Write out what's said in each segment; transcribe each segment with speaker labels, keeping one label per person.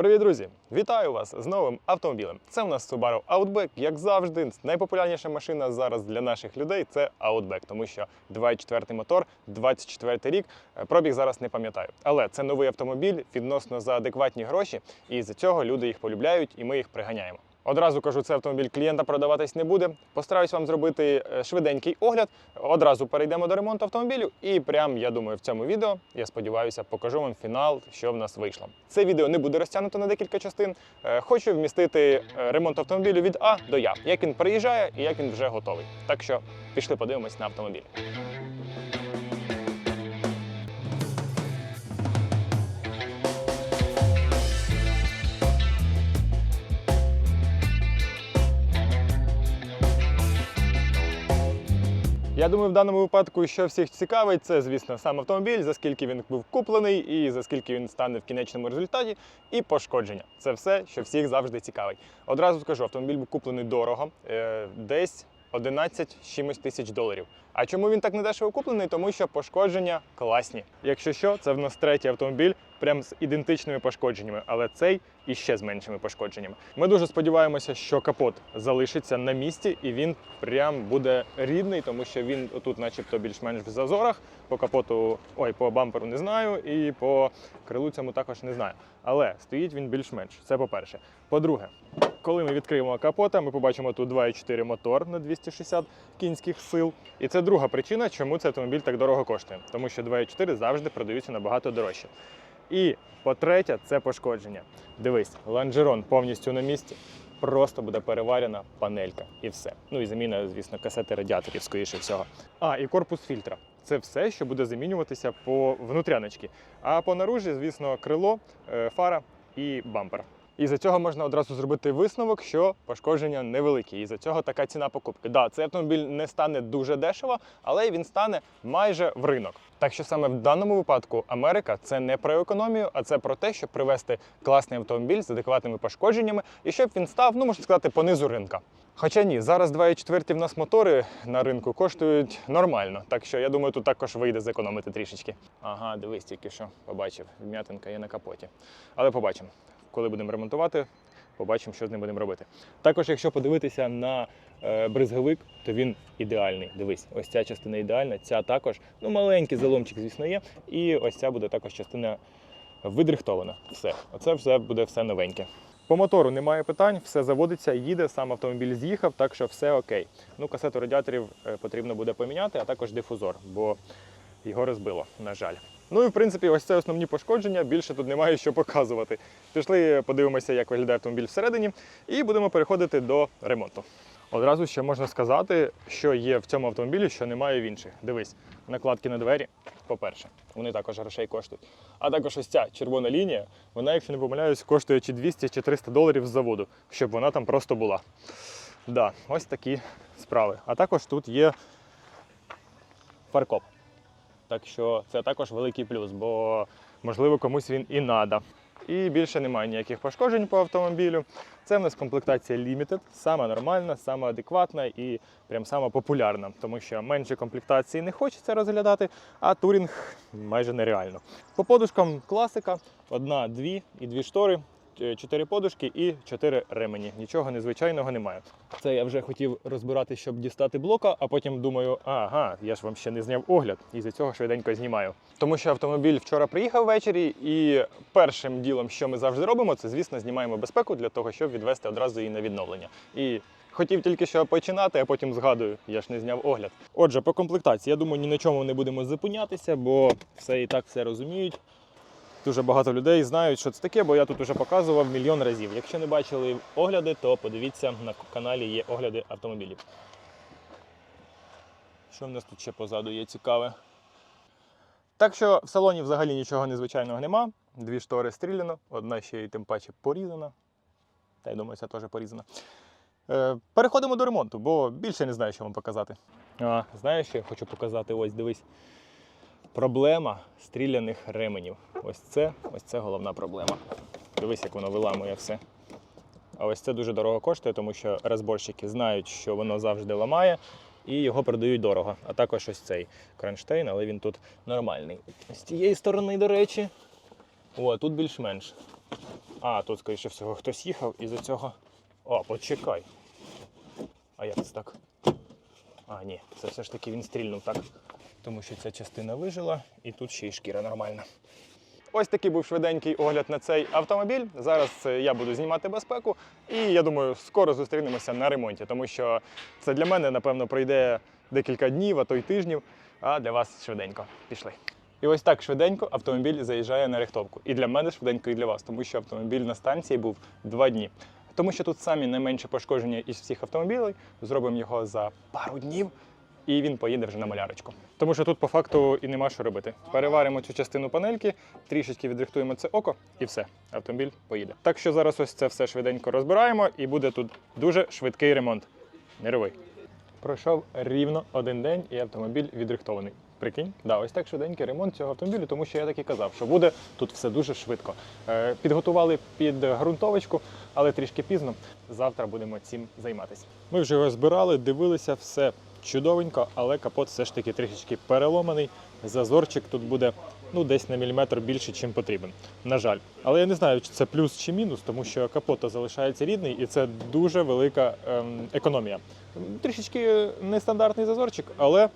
Speaker 1: Привіт, друзі! Вітаю вас з новим автомобілем. Це у нас Subaru Outback. Як завжди, найпопулярніша машина зараз для наших людей це Outback, тому що 2.4 мотор, 24 рік. Е, Пробіг зараз не пам'ятаю. Але це новий автомобіль відносно за адекватні гроші, і з цього люди їх полюбляють, і ми їх приганяємо. Одразу кажу, це автомобіль клієнта продаватись не буде. Постараюсь вам зробити е, швиденький огляд. Одразу перейдемо до ремонту автомобілю. І прям я думаю, в цьому відео я сподіваюся, покажу вам фінал, що в нас вийшло. Це відео не буде розтягнуто на декілька частин. Е, Хочу вмістити е, ремонт автомобілю від А до Я, як він приїжджає і як він вже готовий. Так що пішли подивимось на автомобіль. Я думаю, в даному випадку, що всіх цікавить, це, звісно, сам автомобіль, за скільки він був куплений і за скільки він стане в кінечному результаті, і пошкодження. Це все, що всіх завжди цікавить. Одразу скажу, автомобіль був куплений дорого, е, десь 11 чимось тисяч доларів. А чому він так недешево куплений? Тому що пошкодження класні. Якщо що, це в нас третій автомобіль, прям з ідентичними пошкодженнями, але цей іще з меншими пошкодженнями. Ми дуже сподіваємося, що капот залишиться на місці і він прям буде рідний, тому що він отут, начебто, більш-менш в зазорах. По капоту, ой, по бамперу не знаю, і по крилу цьому також не знаю. Але стоїть він більш-менш. Це по-перше. По-друге, коли ми відкриємо капота, ми побачимо тут 2,4 мотор на 260 кінських сил. І це друга причина, чому цей автомобіль так дорого коштує. Тому що 2,4 завжди продаються набагато дорожче. І по-третє, це пошкодження. Дивись, лонжерон повністю на місці. Просто буде переварена панелька і все. Ну і заміна, звісно, касети радіаторів, скоріше всього. А, і корпус фільтра. Це все, що буде замінюватися по внутряночці. А по наружі, звісно, крило, е, фара і бампер. І за цього можна одразу зробити висновок, що пошкодження невеликі. І за цього така ціна покупки. Да, цей автомобіль не стане дуже дешево, але він стане майже в ринок. Так що саме в даному випадку Америка це не про економію, а це про те, щоб привезти класний автомобіль з адекватними пошкодженнями і щоб він став, ну можна сказати, по низу ринка. Хоча ні, зараз 2,4 в нас мотори на ринку коштують нормально. Так що я думаю, тут також вийде зекономити трішечки. Ага, дивись, тільки що побачив. Вм'ятинка є на капоті. Але побачимо, коли будемо ремонтувати, побачимо, що з ним будемо робити. Також, якщо подивитися на е, бризговик, то він ідеальний. Дивись, ось ця частина ідеальна, ця також. Ну, маленький заломчик, звісно, є. І ось ця буде також частина видрихтована. Все. Оце все буде все новеньке. По мотору немає питань, все заводиться, їде, сам автомобіль з'їхав, так що все окей. Ну, касету радіаторів е, потрібно буде поміняти, а також дифузор, бо його розбило, на жаль. Ну і в принципі, ось це основні пошкодження. Більше тут немає що показувати. Пішли, подивимося, як виглядає автомобіль всередині, і будемо переходити до ремонту. Одразу ще можна сказати, що є в цьому автомобілі, що немає в інших. Дивись, накладки на двері, по-перше, вони також грошей коштують. А також ось ця червона лінія, вона, якщо не помиляюсь, коштує чи 200, чи 300 доларів з заводу, щоб вона там просто була. Да, ось такі справи. А також тут є фаркоп. Так що це також великий плюс, бо можливо комусь він і надо. І більше немає ніяких пошкоджень по автомобілю. Це в нас комплектація Limited, сама нормальна, сама адекватна і прям сама популярна, тому що менше комплектації не хочеться розглядати, а турінг майже нереально. По подушкам класика: одна, дві і дві штори. Е, Чотири подушки і чотири ремені. Нічого незвичайного немає. Це я вже хотів розбирати, щоб дістати блока, а потім думаю, ага, я ж вам ще не зняв огляд, і за цього швиденько знімаю. Тому що автомобіль вчора приїхав ввечері, і першим ділом, що ми завжди робимо, це звісно знімаємо безпеку для того, щоб відвести одразу її на відновлення. І Хотів тільки що починати, а потім згадую, я ж не зняв огляд. Отже, по комплектації, я думаю, ні на чому не будемо зупинятися, бо все і так все розуміють. Дуже багато людей знають, що це таке, бо я тут вже показував мільйон разів. Якщо не бачили огляди, то подивіться на каналі є огляди автомобілів. Що в нас тут ще позаду є цікаве? Так що в салоні взагалі нічого незвичайного нема. Дві штори стріляно, одна ще й тим паче порізана. Та я думаю, ця теж порізана. Е, переходимо до ремонту, бо більше не знаю, що вам показати. А, знаєш, що я хочу показати? Ось дивись. Проблема стріляних ременів. Ось це, ось це головна проблема. Дивись, як воно виламує все. А ось це дуже дорого коштує, тому що розборщики знають, що воно завжди ламає, і його продають дорого. А також ось цей кронштейн, але він тут нормальний. З цієї сторони, до речі, о, тут більш-менш. А, тут, скоріше всього, хтось їхав і за цього. О, почекай. А як це так? А, ні, це все ж таки він стрільнув так. Тому що ця частина вижила, і тут ще й шкіра нормальна. Ось такий був швиденький огляд на цей автомобіль. Зараз е, я буду знімати безпеку, і я думаю, скоро зустрінемося на ремонті, тому що це для мене, напевно, пройде декілька днів, а то й тижнів. А для вас швиденько. Пішли. І ось так швиденько автомобіль заїжджає на рихтовку. І для мене швиденько, і для вас, тому що автомобіль на станції був два дні. Тому що тут самі найменше пошкодження із всіх автомобілів. Зробимо його за пару днів, і він поїде вже на малярочку. Тому що тут по факту і нема що робити. Переваримо цю частину панельки, трішечки відрихтуємо це око, і все, автомобіль поїде. Так що зараз ось це все швиденько розбираємо, і буде тут дуже швидкий ремонт. Мировий. Пройшов рівно один день, і автомобіль відрихтований. Прикинь, да, ось так швиденький ремонт цього автомобілю, тому що я так і казав, що буде тут все дуже швидко. Е, підготували під ґрунтовочку, але трішки пізно. Завтра будемо цим займатися. Ми вже його збирали, дивилися, все чудовенько, але капот все ж таки трішечки переломаний. Зазорчик тут буде ну, десь на міліметр більше, чим потрібен. На жаль. Але я не знаю, чи це плюс чи мінус, тому що капота залишається рідний, і це дуже велика ем, економія. Трішечки нестандартний зазорчик, але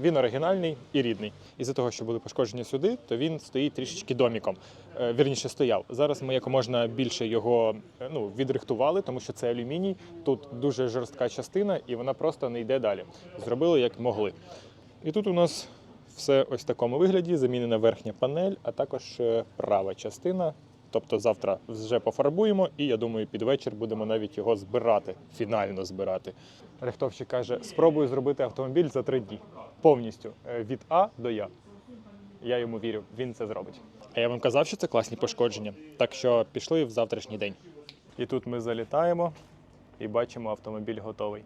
Speaker 1: він оригінальний і рідний. Із-за того, що були пошкоджені сюди, то він стоїть трішечки доміком. Е, Вірніше стояв. Зараз ми якомога більше його е, ну, відрихтували, тому що це алюміній. Тут дуже жорстка частина, і вона просто не йде далі. Зробили як могли. І тут у нас все ось в такому вигляді: замінена верхня панель, а також е, права частина. Тобто завтра вже пофарбуємо, і я думаю, під вечір будемо навіть його збирати, фінально збирати. Рихтовщик каже: спробую зробити автомобіль за три дні. Повністю е, від А до Я. Я йому вірю, він це зробить. А я вам казав, що це класні пошкодження. Так що пішли в завтрашній день. І тут ми залітаємо і бачимо, автомобіль готовий.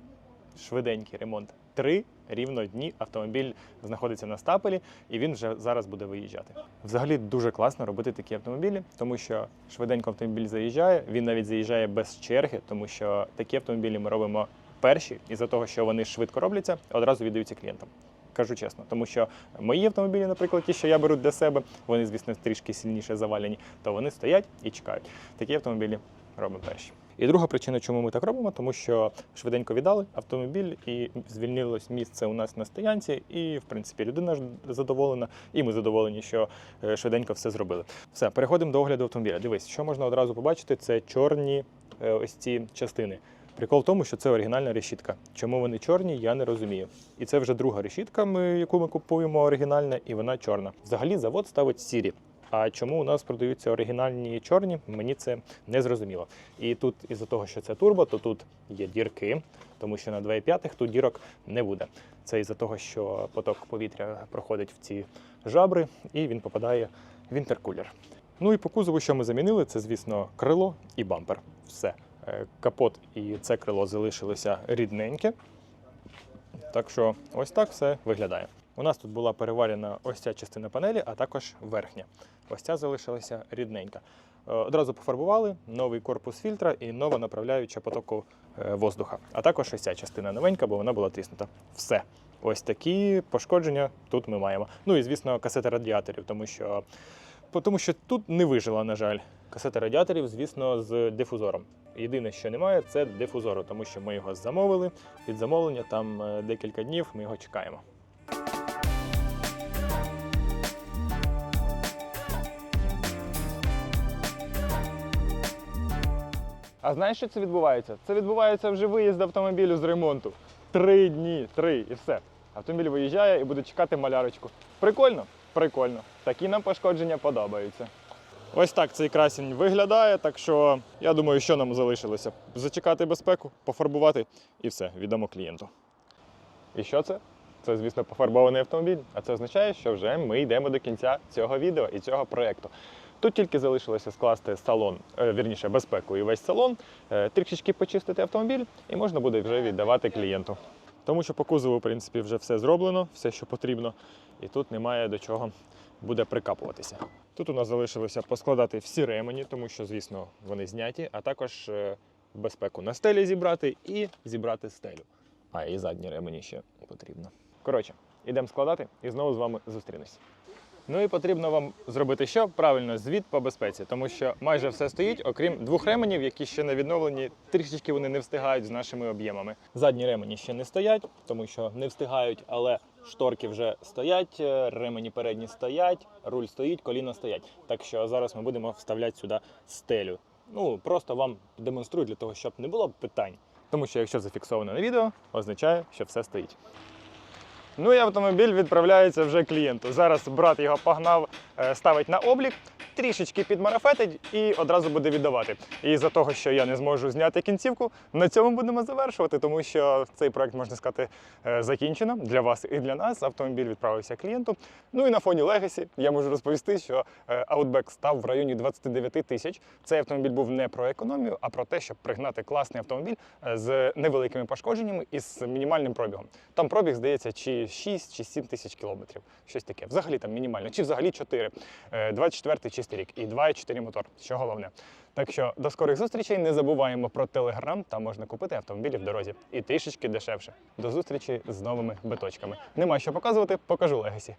Speaker 1: Швиденький ремонт. Три рівно дні автомобіль знаходиться на стапелі, і він вже зараз буде виїжджати. Взагалі дуже класно робити такі автомобілі, тому що швиденько автомобіль заїжджає. Він навіть заїжджає без черги, тому що такі автомобілі ми робимо перші, і за того, що вони швидко робляться, одразу віддаються клієнтам. Кажу чесно, тому що мої автомобілі, наприклад, ті, що я беру для себе, вони, звісно, трішки сильніше завалені, то вони стоять і чекають. Такі автомобілі робимо перші. І друга причина, чому ми так робимо, тому що швиденько віддали автомобіль і звільнилось місце у нас на стоянці, і в принципі людина задоволена, і ми задоволені, що е, швиденько все зробили. Все, переходимо до огляду автомобіля. Дивись, що можна одразу побачити, це чорні е, ось ці частини. Прикол в тому, що це оригінальна решітка. Чому вони чорні, я не розумію. І це вже друга решітка, ми, яку ми купуємо оригінальна, і вона чорна. Взагалі завод ставить сірі. А чому у нас продаються оригінальні чорні, мені це не зрозуміло. І тут, із-за того, що це турбо, то тут є дірки, тому що на 2,5 тут дірок не буде. Це із-за того, що поток повітря проходить в ці жабри і він попадає в інтеркулер. Ну і по кузову, що ми замінили, це, звісно, крило і бампер. Все. Е, Капот і це крило залишилося рідненьке. Так що ось так все виглядає. У нас тут була переварена ось ця частина панелі, а також верхня. Ось ця залишилася рідненька. Е, Одразу пофарбували новий корпус фільтра і нова направляюча потоку е, воздуха. А також ось ця частина новенька, бо вона була тріснута. Все. Ось такі пошкодження тут ми маємо. Ну і звісно, касети радіаторів, тому що, тому що тут не вижила, на жаль. Касети радіаторів, звісно, з дифузором. Єдине, що немає, це дифузору, тому що ми його замовили. Від замовлення там е, декілька днів ми його чекаємо. А знаєш, що це відбувається? Це відбувається вже виїзд автомобілю з ремонту. Три дні, три і все. Автомобіль виїжджає і буде чекати малярочку. Прикольно? Прикольно. Такі нам пошкодження подобаються. Ось так цей красень виглядає, так що я думаю, що нам залишилося? Зачекати безпеку, пофарбувати і все, віддамо клієнту. І що це? Це, звісно, пофарбований автомобіль. А це означає, що вже ми йдемо до кінця цього відео і цього проєкту. Тут тільки залишилося скласти салон, е, вірніше, безпеку і весь салон, е, трішечки почистити автомобіль, і можна буде вже віддавати клієнту. Тому що по кузову, в принципі, вже все зроблено, все, що потрібно, і тут немає до чого буде прикапуватися. Тут у нас залишилося поскладати всі ремені, тому що, звісно, вони зняті, а також е, безпеку на стелі зібрати і зібрати стелю. А і задні ремені ще потрібно. Коротше, ідемо складати і знову з вами зустрінусь. Ну і потрібно вам зробити що? Правильно, звіт по безпеці, тому що майже все стоїть, окрім двох ременів, які ще не відновлені. Трішечки вони не встигають з нашими об'ємами. Задні ремені ще не стоять, тому що не встигають, але шторки вже стоять, е, ремені передні стоять, руль стоїть, коліна стоять. Так що зараз ми будемо вставляти сюди стелю. Ну просто вам демонструю для того, щоб не було питань. Тому що якщо зафіксовано на відео, означає, що все стоїть. Ну і автомобіль відправляється вже клієнту. Зараз брат його погнав, е, ставить на облік, трішечки підмарафетить і одразу буде віддавати. І за того, що я не зможу зняти кінцівку, на цьому будемо завершувати, тому що цей проект, можна сказати, е, закінчено для вас і для нас. Автомобіль відправився клієнту. Ну і на фоні Legacy я можу розповісти, що е, Outback став в районі 29 тисяч. Цей автомобіль був не про економію, а про те, щоб пригнати класний автомобіль з невеликими пошкодженнями і з мінімальним пробігом. Там пробіг, здається, чи 6 чи 7 тисяч кілометрів. Щось таке. Взагалі там мінімально, чи взагалі 4. 24 чистий рік і 2,4 мотор, що головне. Так що до скорих зустрічей. Не забуваємо про телеграм. Там можна купити автомобілі в дорозі і трішечки дешевше. До зустрічі з новими биточками. Нема що показувати, покажу Легасі.